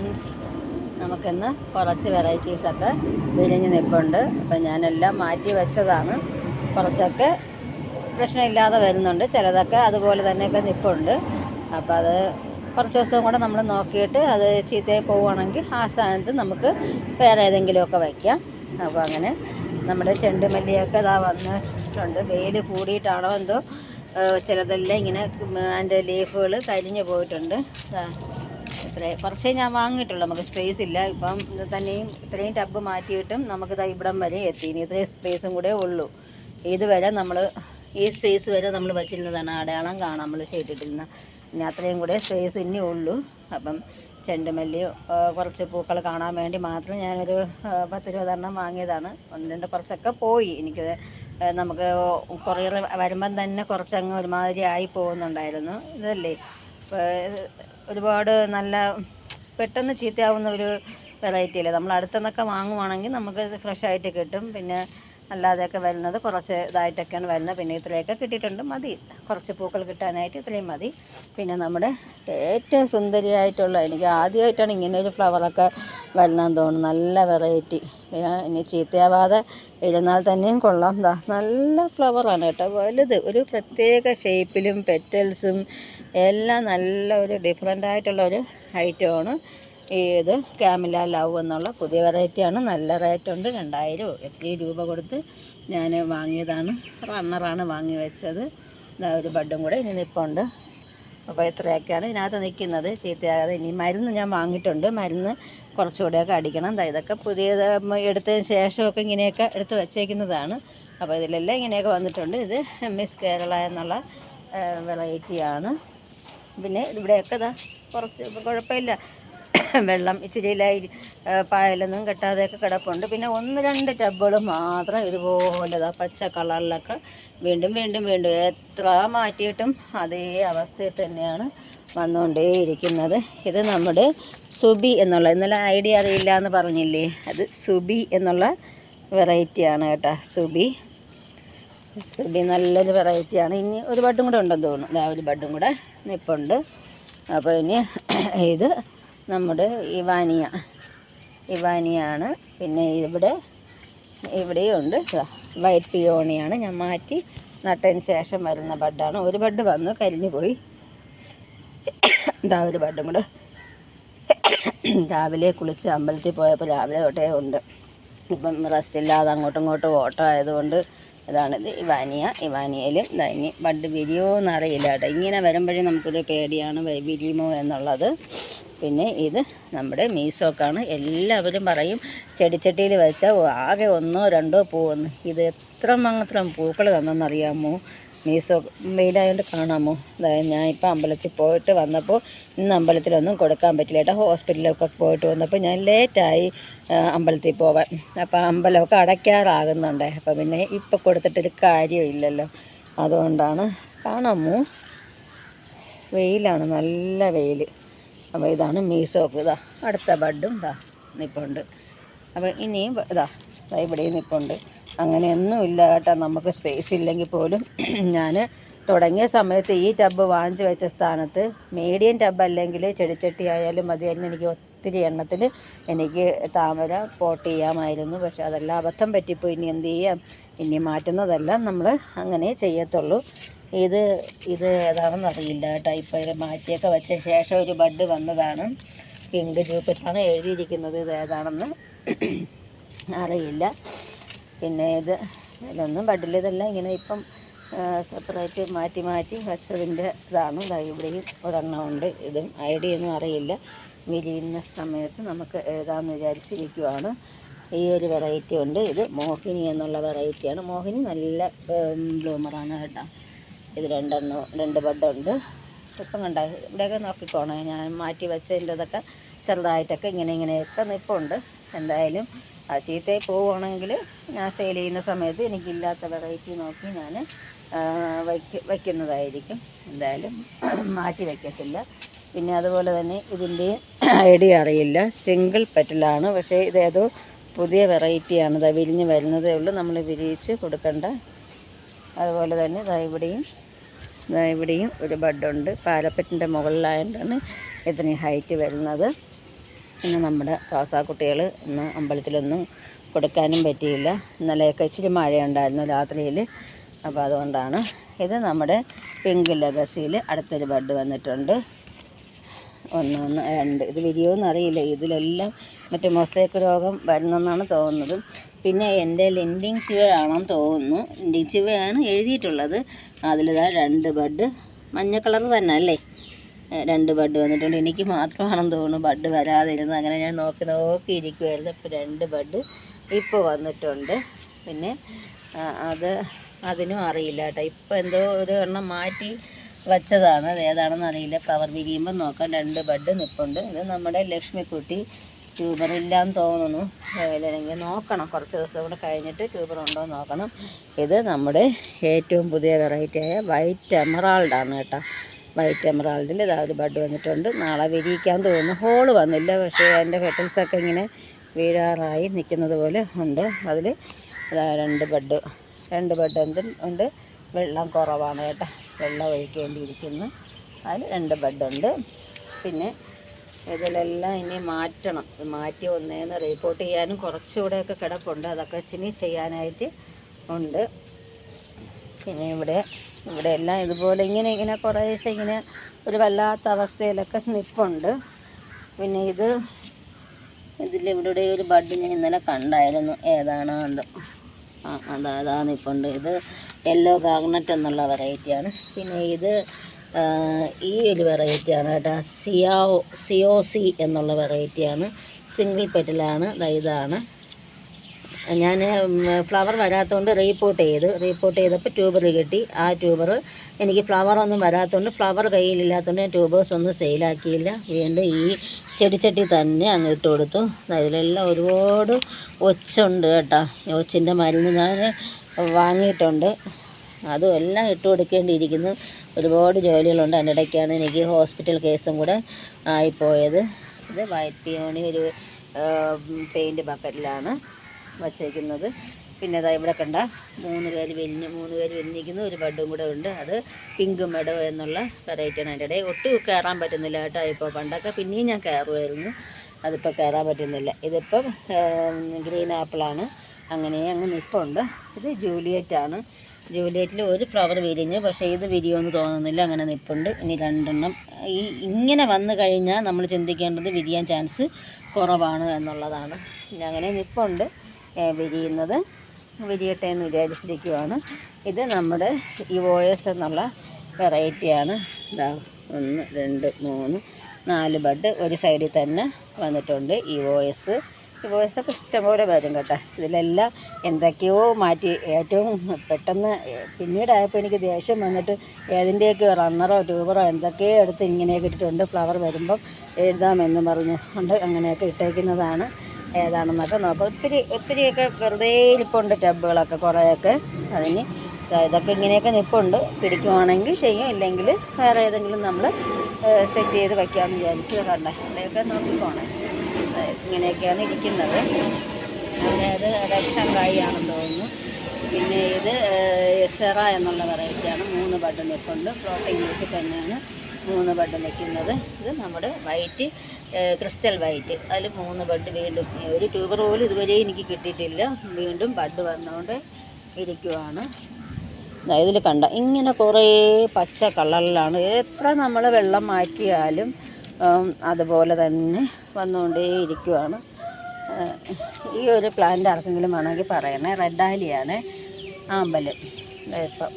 Friends നമുക്കിന്ന് കുറച്ച് വെറൈറ്റീസൊക്കെ വിരിഞ്ഞ് നിൽപ്പുണ്ട് അപ്പം ഞാനെല്ലാം മാറ്റി വെച്ചതാണ്. കുറച്ചൊക്കെ പ്രശ്നമില്ലാതെ വരുന്നുണ്ട്. ചിലതൊക്കെ അതുപോലെ തന്നെയൊക്കെ നിൽപ്പുണ്ട് അപ്പോൾ അത് കുറച്ച് ദിവസം കൂടെ നമ്മൾ നോക്കിയിട്ട് അത് ചീത്തയായി പോവുകയാണെങ്കിൽ ആ സ്ഥാനത്ത് നമുക്ക് വേറെ ഏതെങ്കിലുമൊക്കെ വയ്ക്കാം അപ്പോൾ അങ്ങനെ നമ്മുടെ ചെണ്ടുമല്ലിയൊക്കെ ഇതാ വന്നിട്ടുണ്ട്. വെയിൽ കൂടിയിട്ടാണോ എന്തോ ചിലതെല്ലാം ഇങ്ങനെ അതിന്റെ ലീഫുകൾ കരിഞ്ഞു പോയിട്ടുണ്ട്. ഇത്രേ. കുറച്ചേ ഞാൻ വാങ്ങിയിട്ടുള്ളൂ. നമുക്ക് സ്പേസ് ഇല്ല. ഇപ്പം ഇത് തന്നെയും ഇത്രയും ടബ് മാറ്റിയിട്ടും നമുക്ക് ദാ ഇവിടം വരെ എത്തി. ഇനി ഇത്രയും സ്പേസും കൂടെ ഉള്ളൂ. ഇതുവരെ നമ്മൾ ഈ സ്പേസ് വരെ നമ്മൾ വച്ചിരുന്നതാണ്. അടയാളം കാണാം നമ്മൾ ചെയ്തിട്ടിരുന്ന. ഇനി അത്രയും കൂടെ സ്പേസ് ഇനി ഉള്ളൂ. അപ്പം ചെണ്ടുമല്ലി കുറച്ച് പൂക്കൾ കാണാൻ വേണ്ടി മാത്രം ഞാനൊരു പത്തിരുപതെണ്ണം വാങ്ങിയതാണ്. ഒന്ന് രണ്ട് കുറച്ചൊക്കെ പോയി. എനിക്ക് നമുക്ക് കൊറിയർ വരുമ്പം തന്നെ കുറച്ചങ്ങ് ഒരുമാതിരി ആയി പോകുന്നുണ്ടായിരുന്നു. ഇതല്ലേ? ഇത് ഒരുപാട് നല്ല പെട്ടെന്ന് ചീത്തയാവുന്ന ഒരു വെറൈറ്റി അല്ലേ? നമ്മൾ അടുത്തുനിന്നൊക്കെ വാങ്ങുവാണെങ്കിൽ നമുക്ക് ഫ്രഷ് ആയിട്ട് കിട്ടും. പിന്നെ അല്ലാതെയൊക്കെ വരുന്നത് കുറച്ച് ഇതായിട്ടൊക്കെയാണ് വരുന്നത്. പിന്നെ ഇത്രയൊക്കെ കിട്ടിയിട്ടുണ്ട്. മതി. കുറച്ച് പൂക്കൾ കിട്ടാനായിട്ട് ഇത്രയും മതി. പിന്നെ നമ്മുടെ ഏറ്റവും സുന്ദരിയായിട്ടുള്ള എനിക്ക് ആദ്യമായിട്ടാണ് ഇങ്ങനെ ഒരു ഫ്ലവറൊക്കെ വരുന്നതെന്ന് തോന്നുന്നു. നല്ല വെറൈറ്റി ഇനി ചീത്തയാവാതെ ഇരുന്നാൽ തന്നെയും കൊള്ളാം. ദാ നല്ല ഫ്ലവറാണ് കേട്ടോ. വലുത്. ഒരു പ്രത്യേക ഷേപ്പിലും പെറ്റൽസും എല്ലാം നല്ല ഒരു ഡിഫറെന്റ് ആയിട്ടുള്ള ഒരു ഐറ്റമാണ് ഇത് ക്യാമില ലവ് എന്നുള്ള പുതിയ വെറൈറ്റിയാണ്. നല്ല റേറ്റ് ഉണ്ട് രണ്ടായിരം എത്രയും രൂപ കൊടുത്ത് ഞാൻ വാങ്ങിയതാണ്. റണ്ണറാണ് വാങ്ങി വെച്ചത്. ഒരു ബഡും കൂടെ ഇനി നിൽപ്പുണ്ട് അപ്പോൾ ഇത്രയൊക്കെയാണ് ഇതിനകത്ത് നിൽക്കുന്നത്. ചീത്തയാകാതെ ഇനി മരുന്ന് ഞാൻ വാങ്ങിയിട്ടുണ്ട്. മരുന്ന് കുറച്ചുകൂടെയൊക്കെ അടിക്കണം. ഇതൊക്കെ പുതിയത് എടുത്തതിന് ശേഷമൊക്കെ ഇങ്ങനെയൊക്കെ എടുത്ത് വെച്ചേക്കുന്നതാണ്. അപ്പോൾ ഇതിലെല്ലാം ഇങ്ങനെയൊക്കെ വന്നിട്ടുണ്ട്. ഇത് മിസ് കേരള എന്നുള്ള വെറൈറ്റിയാണ്. പിന്നെ ഇവിടെയൊക്കെ ഇതാ കുറച്ച് കുഴപ്പമില്ല. വെള്ളം ഇച്ചിരിയിലായി പായലൊന്നും കെട്ടാതെയൊക്കെ കിടപ്പുണ്ട്. പിന്നെ ഒന്ന് രണ്ട് ടബുകൾ മാത്രം ഇതുപോലെ പച്ച കളറിലൊക്കെ വീണ്ടും വീണ്ടും വീണ്ടും എത്ര മാറ്റിയിട്ടും അതേ അവസ്ഥയിൽ തന്നെയാണ് വന്നുകൊണ്ടേയിരിക്കുന്നത്. ഇത് നമ്മുടെ സുബി എന്നുള്ള ഇന്നലെ ഐഡിയ അറിയില്ല എന്ന് പറഞ്ഞില്ലേ? അത് സുബി എന്നുള്ള വെറൈറ്റിയാണ് കേട്ടോ സുബി. സുബി നല്ലൊരു വെറൈറ്റിയാണ്. ഇനി ഒരു ബഡും കൂടെ ഉണ്ടെന്ന് തോന്നുന്നു. ഒരു ബഡും കൂടെ നിപ്പുണ്ട്. അപ്പോൾ ഇനി ഇത് നമ്മുടെ ഇവാനിയ. ഇവാനിയാണ്. പിന്നെ ഇവിടെ ഇവിടെയും ഉണ്ട് ദാ വൈറ്റ് പിയോണിയാണ്. ഞാൻ മാറ്റി നട്ടതിന് ശേഷം വരുന്ന ബഡാണ്. ഒരു ബഡ് വന്നു കരിഞ്ഞു പോയി. ഇതാ ഒരു ബഡും കൂടെ. രാവിലെ കുളിച്ച് അമ്പലത്തിൽ പോയപ്പോൾ രാവിലെ തൊട്ടേ ഉണ്ട്. ഇപ്പം റെസ്റ്റ് ഇല്ലാതെ അങ്ങോട്ടും ഇങ്ങോട്ടും ഓട്ടം ആയതുകൊണ്ട് ഇതാണിത് ഇവാനിയ. ഇവാനിയയിലും ഇനി ബഡ് വിരിയോ എന്നറിയില്ല കേട്ടോ. ഇങ്ങനെ വരുമ്പോഴേ നമുക്കൊരു പേടിയാണ് വിരിയുമോ എന്നുള്ളത്. പിന്നെ ഇത് നമ്മുടെ മീസോക്കാണ് എല്ലാവരും പറയും ചെടിച്ചട്ടിയിൽ വെച്ചാൽ ആകെ ഒന്നോ രണ്ടോ പൂവെന്ന്. ഇത് എത്ര മാത്രം പൂക്കൾ തന്നെന്നറിയാമോ? മീസോ വെയിലായതുകൊണ്ട് കാണാമോ? അതായത് ഞാൻ ഇപ്പോൾ അമ്പലത്തിൽ പോയിട്ട് വന്നപ്പോൾ ഇന്ന് അമ്പലത്തിലൊന്നും കൊടുക്കാൻ പറ്റില്ല കേട്ടോ ഹോസ്പിറ്റലിലൊക്കെ പോയിട്ട് വന്നപ്പോൾ ഞാൻ ലേറ്റായി അമ്പലത്തിൽ പോവാൻ. അപ്പോൾ അമ്പലമൊക്കെ അടയ്ക്കാറാകുന്നുണ്ട്. അപ്പോൾ പിന്നെ ഇപ്പോൾ കൊടുത്തിട്ടൊരു കാര്യമില്ലല്ലോ അതുകൊണ്ടാണ് കാണാമോ? വെയിലാണ് നല്ല വെയിൽ അപ്പോൾ ഇതാണ് മീസോക്ക്. ഇതാ അടുത്ത ബഡും ഇതാ നിൽപ്പുണ്ട് അപ്പോൾ ഇനിയും ഇതാ ദാ ഇവിടെയും നിൽപ്പുണ്ട് അങ്ങനെയൊന്നും ഇല്ല കേട്ടോ. നമുക്ക് സ്പേസ് ഇല്ലെങ്കിൽ പോലും ഞാൻ തുടങ്ങിയ സമയത്ത് ഈ ടബ് വാങ്ങിച്ചു വെച്ച സ്ഥാനത്ത് മീഡിയം ടബ് അല്ലെങ്കിൽ ചെടിച്ചട്ടി ആയാലും മതിയായിരുന്നു. എനിക്ക് ഒത്തിരി എണ്ണത്തിൽ എനിക്ക് താമര പോട്ട് ചെയ്യാമായിരുന്നു. പക്ഷെ അതെല്ലാം അബദ്ധം പറ്റിപ്പോയി. ഇനി എന്ത് ചെയ്യാം? ഇനി മാറ്റുന്നതെല്ലാം നമ്മൾ അങ്ങനെ ചെയ്യത്തുള്ളൂ. ഇത് ഇത് ഏതാണെന്ന് അറിയില്ല കേട്ടോ. ഇപ്പോൾ ഇത് മാറ്റിയൊക്കെ വെച്ച ശേഷം ഒരു ബഡ് വന്നതാണ്. പിങ്ക് ജൂപ്പിട്ടാണ് എഴുതിയിരിക്കുന്നത്. ഇത് ഏതാണെന്ന് അറിയില്ല. പിന്നെ ഇത് ഇതൊന്നും ഇതെല്ലാം. ഇങ്ങനെ ഇപ്പം സെപ്പറേറ്റ് മാറ്റി മാറ്റി വെച്ചതിന്റെ ഇതാണ്. ഇവിടെയും ഒരെണ്ണം ഉണ്ട് ഇതും ഐഡിയ ഒന്നും അറിയില്ല. വിരിയുന്ന സമയത്ത് നമുക്ക് എഴുതാമെന്ന് വിചാരിച്ചിരിക്കുവാണ്. ഈ ഒരു വെറൈറ്റി ഉണ്ട്. ഇത് മോഹിനി എന്നുള്ള വെറൈറ്റിയാണ് മോഹിനി നല്ല ബ്ലൂമറാണ് കേട്ടോ. ഇത് രണ്ടെണ്ണം രണ്ട് ബഡുണ്ട്. ഇപ്പം കണ്ട? ഇവിടെയൊക്കെ നോക്കിക്കോണേ. ഞാൻ മാറ്റി വെച്ചതിന്റെ ഇതൊക്കെ ചെറുതായിട്ടൊക്കെ ഇങ്ങനെ ഇങ്ങനെയൊക്കെ നിൽപ്പുണ്ട് എന്തായാലും ആ ചീത്തയായി പോവുകയാണെങ്കിൽ ഞാൻ സെയിൽ ചെയ്യുന്ന സമയത്ത് എനിക്കില്ലാത്ത വെറൈറ്റി നോക്കി ഞാൻ വയ്ക്ക വയ്ക്കുന്നതായിരിക്കും. എന്തായാലും മാറ്റി വയ്ക്കത്തില്ല. പിന്നെ അതുപോലെ തന്നെ ഇതിന്റെ ഐഡി അറിയില്ല. സിംഗിൾ പെറ്റലാണ് പക്ഷേ ഇതേതോ പുതിയ വെറൈറ്റിയാണ് ഇതാ വിരിഞ്ഞ് വരുന്നതേ ഉള്ളൂ. നമ്മൾ വിരിയിച്ച് കൊടുക്കേണ്ട. അതുപോലെ തന്നെ ഇതാ ഇവിടെയും ദാ ഇവിടെയും ഒരു ബഡുണ്ട് പാരപ്പറ്റിന്റെ മുകളിലായതുകൊണ്ടാണ് ഇതിന് ഹൈറ്റ് വരുന്നത്. ഇന്ന് നമ്മുടെ റോസാക്കുട്ടികൾ ഇന്ന് അമ്പലത്തിലൊന്നും കൊടുക്കാനും പറ്റിയില്ല. ഇന്നലെയൊക്കെ ഇച്ചിരി മഴയുണ്ടായിരുന്നു രാത്രിയിൽ അപ്പോൾ അതുകൊണ്ടാണ് ഇത് നമ്മുടെ പിങ്ക് ലഗസിയിൽ അടുത്തൊരു ബഡ് വന്നിട്ടുണ്ട്. ഒന്ന് ഒന്ന് രണ്ട്. ഇത് വിരിയോന്ന് അറിയില്ല. ഇതിലെല്ലാം മറ്റേ മൊസൈക്ക് രോഗം വരുന്നെന്നാണ് തോന്നുന്നത്. പിന്നെ എന്റെ ലെൻഡിങ് ചുവയാണെന്ന് തോന്നുന്നു. ലെൻഡിങ് ചുവയാണ് എഴുതിയിട്ടുള്ളത്. അതിലിതാ രണ്ട് ബഡ്. മഞ്ഞ കളർ തന്നെ അല്ലേ രണ്ട് ബഡ് വന്നിട്ടുണ്ട്. എനിക്ക് മാത്രമാണെന്ന് തോന്നുന്നു ബഡ് വരാതിരുന്നത്. അങ്ങനെ ഞാൻ നോക്കി നോക്കി നോക്കിയിരിക്കുമായിരുന്നു ഇപ്പോൾ രണ്ട് ബഡ് ഇപ്പോൾ വന്നിട്ടുണ്ട്. പിന്നെ അത് അതിനും അറിയില്ല കേട്ടോ. ഇപ്പോൾ എന്തോ ഒരു എണ്ണം മാറ്റി വച്ചതാണ്. അത് ഏതാണെന്ന് അറിയില്ല. ഫ്ലവർ വിരിയുമ്പോൾ നോക്കാം. രണ്ട് ബഡ് നിൽപ്പുണ്ട് ഇത് നമ്മുടെ ലക്ഷ്മിക്കുട്ടി ട്യൂബർ ഇല്ലാന്ന് തോന്നുന്നു. അല്ലെങ്കിൽ നോക്കണം. കുറച്ച് ദിവസം കൂടെ കഴിഞ്ഞിട്ട് ട്യൂബർ ഉണ്ടോ നോക്കണം. ഇത് നമ്മുടെ ഏറ്റവും പുതിയ വെറൈറ്റിയായ വൈറ്റ് എമറാൾഡാണ് കേട്ടോ. വൈറ്റ് എമറാൾഡിൽ ഇതാ ഒരു ബഡ് വന്നിട്ടുണ്ട്. നാളെ വിരിയിക്കാൻ തോന്നുന്നു. ഹോൾ വന്നില്ല. പക്ഷേ അതിന്റെ പെറ്റൽസൊക്കെ ഇങ്ങനെ വീഴാറായി നിൽക്കുന്നത് പോലെ ഉണ്ട്. അതിൽ രണ്ട് ബഡ് രണ്ട് ബഡ് ഉണ്ട്. ഉണ്ട്. വെള്ളം കുറവാണ് കേട്ടോ. വെള്ളം ഒഴിക്കേണ്ടിയിരിക്കുന്നു. അതിൽ രണ്ട് ബഡുണ്ട് പിന്നെ ഇതിലെല്ലാം ഇനി മാറ്റണം. മാറ്റി ഒന്നേന്ന് റിപ്പോർട്ട് ചെയ്യാനും കുറച്ചുകൂടെയൊക്കെ കിടപ്പുണ്ട്. അതൊക്കെ ഇനി ചെയ്യാനായിട്ട് ഉണ്ട്. പിന്നെ ഇവിടെ ഇവിടെ എല്ലാം ഇതുപോലെ ഇങ്ങനെ ഇങ്ങനെ കുറേശ്ശെ ഇങ്ങനെ ഒരു വല്ലാത്ത അവസ്ഥയിലൊക്കെ നിൽപ്പുണ്ട് പിന്നെ ഇത് ഇതിൽ ഇവിടെ ഒരു ബഡ് ഞാൻ ഇന്നലെ കണ്ടായിരുന്നു. ഏതാണോ അത് ആ അതാ അതാ നിൽപ്പുണ്ട് ഇത് യെല്ലോ ഗാഗ്നറ്റ് എന്നുള്ള വെറൈറ്റിയാണ് പിന്നെ ഇത് ഈ ഒരു വെറൈറ്റിയാണ് കേട്ടോ. സിയാവോ സിയോസി എന്നുള്ള വെറൈറ്റിയാണ് സിംഗിൾ പെറ്റലാണ്. ഇതാണ്. ഞാൻ ഫ്ലവർ വരാത്തതുകൊണ്ട് റീപ്പോർട്ട് ചെയ്ത് റീപ്പോർട്ട് ചെയ്തപ്പോൾ ട്യൂബർ കിട്ടി. ആ ട്യൂബർ എനിക്ക് ഫ്ലവർ ഒന്നും വരാത്തതുകൊണ്ട് ഫ്ലവർ കയ്യിലില്ലാത്തതുകൊണ്ട് ഞാൻ ട്യൂബേഴ്സ് ഒന്നും സെയിലാക്കിയില്ല വീണ്ടും ഈ ചെടിച്ചട്ടി തന്നെ അങ്ങ് ഇട്ട് കൊടുത്തു. അതിലെല്ലാം ഒരുപാട് ഒച്ചുണ്ട് കേട്ടോ. ഒച്ചിന്റെ മരുന്ന് ഞാൻ വാങ്ങിയിട്ടുണ്ട്. അതും എല്ലാം ഇട്ട് കൊടുക്കേണ്ടിയിരിക്കുന്നു. ഒരുപാട് ജോലികളുണ്ട്. അതിന്റെ ഇടയ്ക്കാണ് എനിക്ക് ഹോസ്പിറ്റൽ കേസും കൂടെ ആയിപ്പോയത്. ഇത് വൈറ്റ് പിയോണി ഒരു പെയിന്റ് ബക്കറ്റിലാണ് വച്ചേക്കുന്നത്. പിന്നെ അതാ ഇവിടെ കണ്ട മൂന്ന് പേര് വിരിഞ്ഞ് മൂന്ന് പേര് വിരിഞ്ഞിരിക്കുന്നു ഒരു ബഡും കൂടെ ഉണ്ട്. അത് പിങ്ക് മെഡോ എന്നുള്ള വെറൈറ്റിയാണ് അതിന്റെ ഇടയിൽ. ഒട്ടും കയറാൻ പറ്റുന്നില്ല കേട്ടോ ഇപ്പോൾ പണ്ടൊക്കെ. പിന്നെയും ഞാൻ കയറുമായിരുന്നു. അതിപ്പോൾ കയറാൻ പറ്റുന്നില്ല. ഇതിപ്പം ഗ്രീൻ ആപ്പിളാണ്. അങ്ങനെ അങ്ങ് നിൽപ്പുണ്ട് ഇത് ജൂലിയറ്റാണ് ജൂലിയറ്റിൽ ഒരു ഫ്ലവർ വിരിഞ്ഞു. പക്ഷേ ഇത് വിരിയുമെന്ന് തോന്നുന്നില്ല. അങ്ങനെ നിൽപ്പുണ്ട് ഇനി രണ്ടെണ്ണം. ഈ ഇങ്ങനെ വന്നു കഴിഞ്ഞാൽ നമ്മൾ ചിന്തിക്കേണ്ടത് വിരിയാൻ ചാൻസ് കുറവാണ് എന്നുള്ളതാണ്. അങ്ങനെ നിൽപ്പുണ്ട് വിരിയുന്നത്. വിരിയട്ടെ എന്ന് വിചാരിച്ചിരിക്കുവാണ്. ഇത് നമ്മുടെ ഈ വോയസ് എന്നുള്ള വെറൈറ്റിയാണ് ഇതാ ഒന്ന് രണ്ട് മൂന്ന് നാല് ബഡ് ഒരു സൈഡിൽ തന്നെ വന്നിട്ടുണ്ട് ഈ വോയസ് ഈ വോയിസൊക്കെ ഇഷ്ടംപോലെ വരും കേട്ടോ. ഇതിലെല്ലാം എന്തൊക്കെയോ മാറ്റി ഏറ്റവും പെട്ടെന്ന് പിന്നീടായപ്പോൾ എനിക്ക് ദേഷ്യം വന്നിട്ട് ഏതിന്റെയൊക്കെ റണ്ണറോ ട്യൂബറോ എന്തൊക്കെയോ എടുത്ത് ഇങ്ങനെയൊക്കെ ഇട്ടിട്ടുണ്ട്. ഫ്ലവർ വരുമ്പം എഴുതാമെന്ന് പറഞ്ഞു കൊണ്ട് അങ്ങനെയൊക്കെ ഇട്ടേക്കുന്നതാണ്. ഏതാണെന്നൊക്കെ നോക്കാം. ഒത്തിരി ഒത്തിരിയൊക്കെ വെറുതെ ഇരിപ്പുണ്ട് ടബുകളൊക്കെ കുറേയൊക്കെ അതിന്. ഇതൊക്കെ ഇങ്ങനെയൊക്കെ നിൽപ്പുണ്ട് പിടിക്കുവാണെങ്കിൽ ചെയ്യും. ഇല്ലെങ്കിൽ വേറെ ഏതെങ്കിലും നമ്മൾ സെറ്റ് ചെയ്ത് വയ്ക്കാമെന്ന് വിചാരിച്ച് കണ്ട. അവിടെയൊക്കെ നോക്കിക്കോണേ ഇങ്ങനെയൊക്കെയാണ് ഇരിക്കുന്നത്. അതായത് അത് റഷങ്കായി ആണെന്ന് തോന്നുന്നു. പിന്നെ ഇത് എസറ എന്നുള്ള വെറൈറ്റിയാണ് മൂന്ന് ബഡ് നിൽപ്പുണ്ട് ലീഫിൽ തന്നെയാണ്. മൂന്ന് ബഡ് നിൽക്കുന്നത്. ഇത് നമ്മുടെ വൈറ്റ് ക്രിസ്റ്റൽ വൈറ്റ്. അതിൽ മൂന്ന് ബഡ് വീണ്ടും ഒരു ട്യൂബർ പോലും ഇതുവരെ എനിക്ക് കിട്ടിയിട്ടില്ല. വീണ്ടും ബഡ് വന്നുകൊണ്ട് ഇരിക്കുവാണ്. ഇതിൽ കണ്ട ഇങ്ങനെ കുറേ പച്ച കളറിലാണ്. എത്ര നമ്മൾ വെള്ളം മാറ്റിയാലും അതുപോലെ തന്നെ വന്നുകൊണ്ടേ ഇരിക്കുവാണ്. ഈ ഒരു പ്ലാന്റ് ആർക്കെങ്കിലും വേണമെങ്കിൽ പറയണേ. റെഡ് ആമ്പൽ. ദേ ഇപ്പം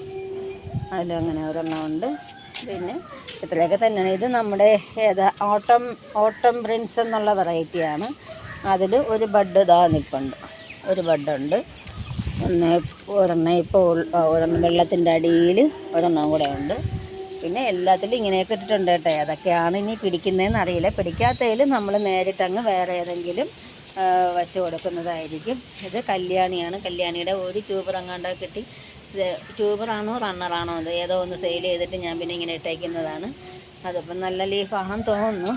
അതിലങ്ങനെ ഒരെണ്ണം ഉണ്ട്. പിന്നെ ഇത്രയൊക്കെ തന്നെയാണ്. ഇത് നമ്മുടെ ഏതാ ഓട്ടം ഓട്ടം പ്രിൻസ് എന്നുള്ള വെറൈറ്റിയാണ് അതിൽ ഒരു ബഡ് ഇതാ നിൽപ്പുണ്ട് ഒരു ബഡുണ്ട്. ഒന്ന് ഒരെണ്ണം ഇപ്പോൾ ഒരെണ്ണം വെള്ളത്തിന്റെ അടിയിൽ ഒരെണ്ണം കൂടെ ഉണ്ട്. പിന്നെ എല്ലാത്തിലും ഇങ്ങനെയൊക്കെ ഇട്ടിട്ടുണ്ട് കേട്ടോ. ഏതൊക്കെയാണ് ഇനി പിടിക്കുന്നതെന്ന് അറിയില്ല. പിടിക്കാത്തതിൽ നമ്മൾ നേരിട്ടങ്ങ് വേറെ ഏതെങ്കിലും വച്ച് കൊടുക്കുന്നതായിരിക്കും. ഇത് കല്യാണിയാണ്. കല്യാണിയുടെ ഒരു ട്യൂബർ അങ്ങാണ്ട് കിട്ടി. ട്യൂബറാണോ റണ്ണറാണോ അത് ഏതോ ഒന്ന് സെയിൽ ചെയ്തിട്ട് ഞാൻ പിന്നെ ഇങ്ങനെ ഇട്ടേക്കുന്നതാണ്. അതിപ്പം നല്ല ലീഫാണെന്ന് തോന്നുന്നു.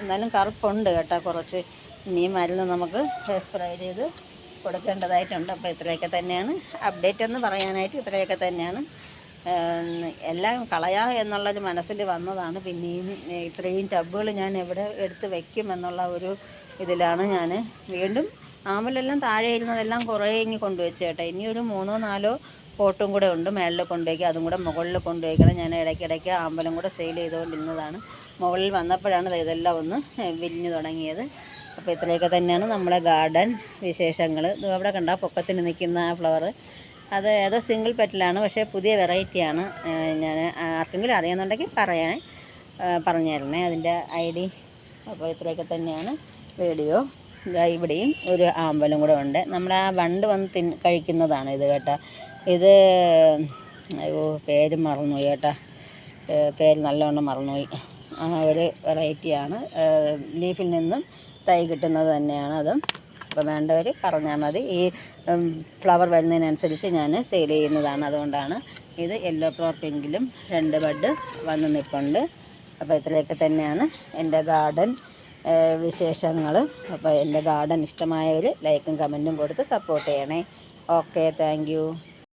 എന്നാലും കറുപ്പുണ്ട് കേട്ടോ കുറച്ച്. ഇനിയും മരുന്ന് നമുക്ക് സ്പ്രേ ചെയ്ത് കൊടുക്കേണ്ടതായിട്ടുണ്ട്. അപ്പോൾ ഇത്രയൊക്കെ തന്നെയാണ്. അപ്ഡേറ്റ് എന്ന് പറയാനായിട്ട് ഇത്രയൊക്കെ തന്നെയാണ്. എല്ലാം കളയാ എന്നുള്ളൊരു മനസ്സിൽ വന്നതാണ്. പിന്നെയും ഇത്രയും ടബുകൾ ഞാൻ എവിടെ എടുത്ത് വയ്ക്കും എന്നുള്ള ഒരു ഇതിലാണ് ഞാൻ വീണ്ടും ആമ്പലെല്ലാം താഴെ ഇരുന്നതെല്ലാം കുറേ ഇങ്ങി കൊണ്ടുവച്ചേട്ടെ ഇനിയൊരു മൂന്നോ നാലോ പോട്ടും കൂടെ ഉണ്ട്. മേളിൽ കൊണ്ടുപോയി അതും കൂടെ മുകളിൽ കൊണ്ടുപോയിക്കണം. ഞാൻ ഇടയ്ക്കിടയ്ക്ക് ആമ്പലം കൂടെ സെയിൽ ചെയ്തുകൊണ്ടിരുന്നതാണ്. മുകളിൽ വന്നപ്പോഴാണ് ഇതെല്ലാം ഒന്ന് വിരിഞ്ഞു തുടങ്ങിയത്. അപ്പോൾ ഇത്രയൊക്കെ തന്നെയാണ് നമ്മുടെ ഗാർഡൻ വിശേഷങ്ങൾ. അവിടെ കണ്ട പൊക്കത്തിന് നിൽക്കുന്ന ആ ഫ്ലവർ അത് ഏതോ സിംഗിൾ പെറ്റലാണ് പക്ഷേ പുതിയ വെറൈറ്റിയാണ് ഞാൻ ആർക്കെങ്കിലും അറിയുന്നുണ്ടെങ്കിൽ പറയാൻ പറഞ്ഞു അതിന്റെ ഐ ഡി അപ്പോൾ ഇത്രയൊക്കെ തന്നെയാണ് വീഡിയോ. ഇവിടെയും ഒരു ആമ്പലും കൂടെ ഉണ്ട്. നമ്മുടെ ആ വണ്ട് വന്ന് തിൻ കഴിക്കുന്നതാണ് ഇത് കേട്ടോ. ഇത് അയ്യോ പേര് മറന്നുപോയി കേട്ടോ. പേര് നല്ലവണ്ണം മറന്നുപോയി. ആ ഒരു വെറൈറ്റിയാണ് ലീഫിൽ നിന്നും തൈ കിട്ടുന്നത് തന്നെയാണ് അതും. അപ്പോൾ വേണ്ടവർ പറഞ്ഞാൽ മതി. ഈ ഫ്ലവർ വരുന്നതിനനുസരിച്ച് ഞാൻ സെയിൽ ചെയ്യുന്നതാണ് അതുകൊണ്ടാണ്. ഇത് യെല്ലോ ഫ്ലവർ പിങ്കിലും രണ്ട് ബഡ് വന്ന് നിൽപ്പുണ്ട് അപ്പോൾ ഇത്രയൊക്കെ തന്നെയാണ് എന്റെ ഗാർഡൻ വിശേഷങ്ങൾ അപ്പോൾ എന്റെ ഗാർഡൻ ഇഷ്ടമായവർ ലൈക്കും കമന്റും കൊടുത്ത് സപ്പോർട്ട് ചെയ്യണേ. Okay thank